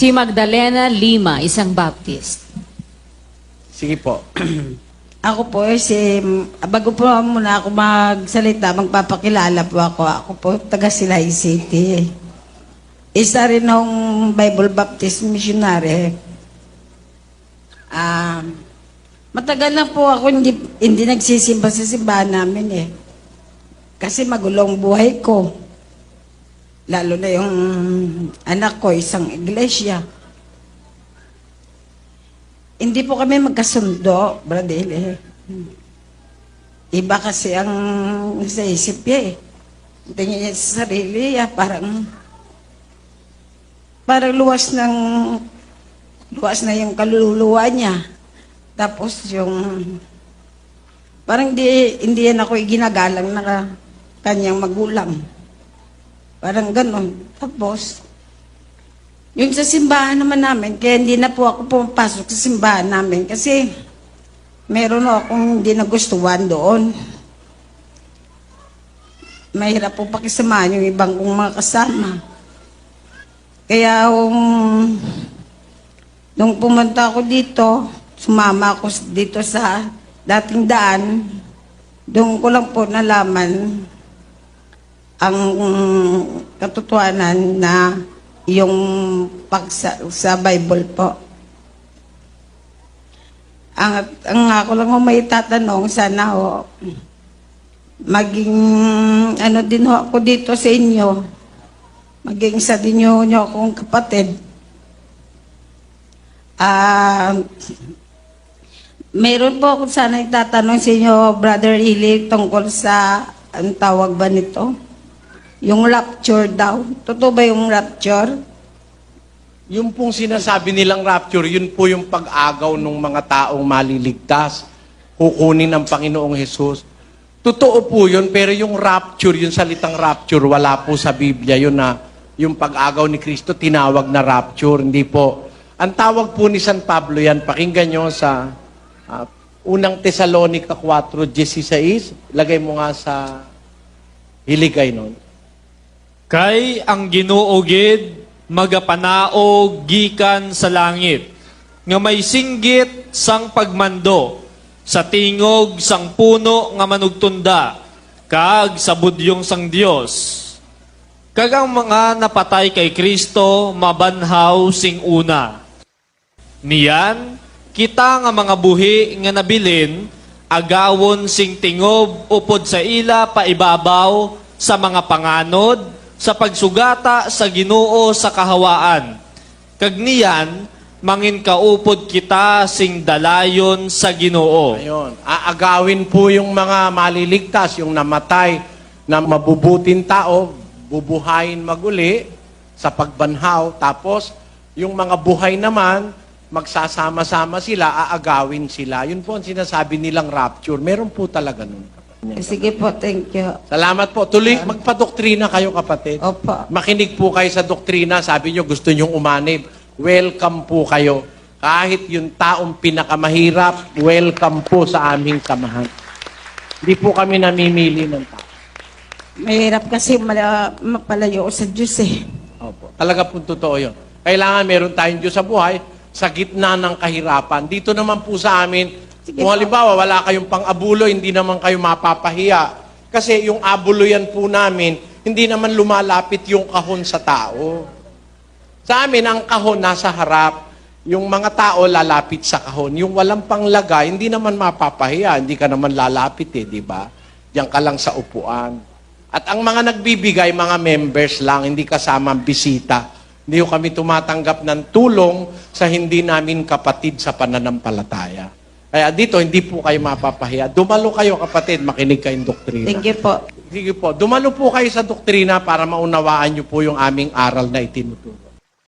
Si Magdalena Lima, isang Baptist. Sige po. Ako po, eh, si, bago po muna ako magsalita, magpapakilala po ako. Ako po, taga Silay City. Isa rin ng Bible Baptist Missionary. Ah, matagal na po ako hindi, hindi nagsisimba sa simbahan namin eh. Kasi magulong buhay ko. Lalo na yung anak ko, isang iglesia. Hindi po kami magkasundo, Bradel eh. Iba kasi ang sa isip niya eh. Tingin niya sa sarili niya, parang parang luwas ng luwas na yung kaluluwa niya. Tapos yung parang di, hindi yan ako iginagalang na kanyang magulang. Parang ganon. Tapos, yung sa simbahan naman namin, kaya hindi na po ako pumapasok sa simbahan namin kasi meron akong hindi nagustuhan doon. Mahirap po pakisamahan yung ibang kong mga kasama. Kaya um, nung pumunta ako dito, sumama ako dito sa dating daan, doon ko lang po nalaman ang katotohanan na yung pag sa, Bible po. Ang, ang ako lang ho may tatanong, sana ho, maging ano din ho ako dito sa inyo, maging sa din nyo, nyo akong kapatid. Ah, Meron po ako sana itatanong sa inyo, Brother Ili, tungkol sa, ang tawag ba nito? Yung rapture daw. Totoo ba yung rapture? Yung pong sinasabi nilang rapture, yun po yung pag-agaw ng mga taong maliligtas. Kukunin ng Panginoong Hesus. Totoo po yun, pero yung rapture, yung salitang rapture, wala po sa Biblia yun na yung pag-agaw ni Kristo, tinawag na rapture. Hindi po. Ang tawag po ni San Pablo yan, pakinggan nyo sa ah, unang Tesalonica 4.16. Lagay mo nga sa hiligay nun. Kay ang ginuogid magapanaog gikan sa langit nga may singgit sang pagmando sa tingog sang puno nga manugtunda kag sa budyong sang Dios kag ang mga napatay kay Kristo mabanhaw sing una. Niyan kita nga mga buhi nga nabilin agawon sing tingob upod sa ila paibabaw sa mga panganod sa pagsugata sa Ginoo sa kahawaan. Kag niyan mangin kaupod kita sing dalayon sa Ginoo. Ayun. Aagawin po yung mga maliligtas, yung namatay na mabubuting tao, bubuhayin maguli sa pagbanhaw. Tapos, yung mga buhay naman, magsasama-sama sila, aagawin sila. Yun po ang sinasabi nilang rapture. Meron po talaga nun. Eh, Sige po, thank you. Salamat po. Tuloy, magpadoktrina kayo kapatid. Opo. Makinig po kayo sa doktrina. Sabi nyo, gusto nyong umanib. Welcome po kayo. Kahit yung taong pinakamahirap, welcome po sa aming samahan. Hindi po kami namimili ng tao. Mahirap kasi mala, mapalayo sa Diyos eh. Opo. Talaga po totoo yun. Kailangan meron tayong Diyos sa buhay sa gitna ng kahirapan. Dito naman po sa amin, Sige kung halimbawa wala kayong pang-abulo, hindi naman kayo mapapahiya. Kasi yung abulo yan po namin, hindi naman lumalapit yung kahon sa tao. Sa amin, ang kahon nasa harap. Yung mga tao lalapit sa kahon. Yung walang panglagay, hindi naman mapapahiya. Hindi ka naman lalapit eh, di ba? Diyan ka lang sa upuan. At ang mga nagbibigay, mga members lang, hindi kasama bisita. Hindi kami tumatanggap ng tulong sa hindi namin kapatid sa pananampalataya. Kaya dito, hindi po kayo mapapahiya. Dumalo kayo, kapatid, makinig kayong doktrina. Thank you po. Sige po, dumalo po kayo sa doktrina para maunawaan niyo po yung aming aral na itinuturo.